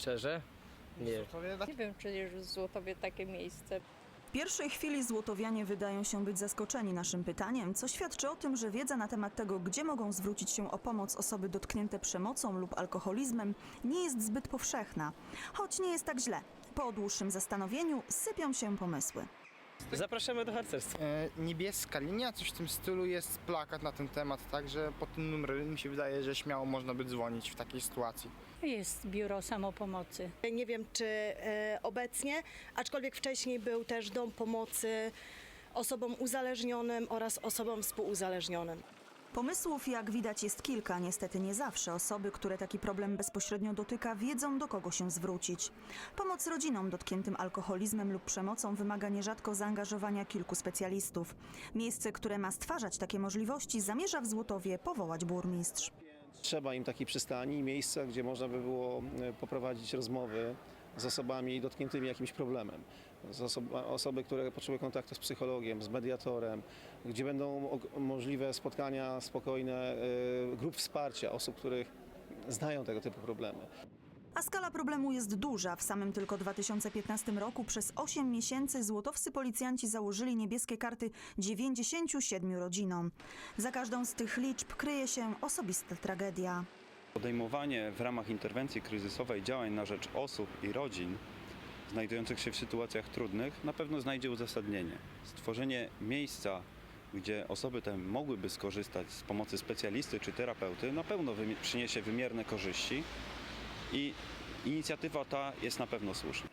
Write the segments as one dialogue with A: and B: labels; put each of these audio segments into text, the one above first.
A: szczerze. Nie.
B: Nie wiem, czy jest w Złotowie takie miejsce.
C: W pierwszej chwili złotowianie wydają się być zaskoczeni naszym pytaniem, co świadczy o tym, że wiedza na temat tego, gdzie mogą zwrócić się o pomoc osoby dotknięte przemocą lub alkoholizmem, nie jest zbyt powszechna. Choć nie jest tak źle. Po dłuższym zastanowieniu sypią się pomysły.
A: Zapraszamy do harcerstwa.
D: E, niebieska linia, coś w tym stylu, jest plakat na ten temat, także pod tym numerem mi się wydaje, że śmiało można by dzwonić w takiej sytuacji.
E: Jest biuro samopomocy.
F: Nie wiem, czy e, obecnie, aczkolwiek wcześniej był też dom pomocy osobom uzależnionym oraz osobom współuzależnionym.
C: Pomysłów, jak widać, jest kilka. Niestety nie zawsze osoby, które taki problem bezpośrednio dotyka, wiedzą, do kogo się zwrócić. Pomoc rodzinom dotkniętym alkoholizmem lub przemocą wymaga nierzadko zaangażowania kilku specjalistów. Miejsce, które ma stwarzać takie możliwości, zamierza w Złotowie powołać burmistrz.
G: Trzeba im takiej przystani, miejsca, gdzie można by było e, poprowadzić rozmowy z osobami dotkniętymi jakimś problemem. Osoby, które potrzebują kontaktu z psychologiem, z mediatorem, gdzie będą możliwe spotkania spokojne e, grup wsparcia osób, których znają tego typu problemy.
C: A skala problemu jest duża. W samym tylko 2015 roku przez 8 miesięcy złotowscy policjanci założyli niebieskie karty 97 rodzinom. Za każdą z tych liczb kryje się osobista tragedia.
H: Podejmowanie w ramach interwencji kryzysowej działań na rzecz osób i rodzin znajdujących się w sytuacjach trudnych na pewno znajdzie uzasadnienie. Stworzenie miejsca, gdzie osoby te mogłyby skorzystać z pomocy specjalisty czy terapeuty, na pewno przyniesie wymierne korzyści i inicjatywa ta jest na pewno słuszna.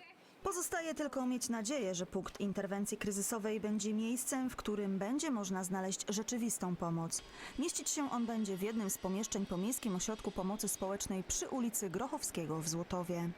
C: Pozostaje tylko mieć nadzieję, że punkt interwencji kryzysowej będzie miejscem, w którym będzie można znaleźć rzeczywistą pomoc. Mieścić się on będzie w jednym z pomieszczeń Pomiejskim Ośrodku Pomocy Społecznej przy ulicy Grochowskiego w Złotowie.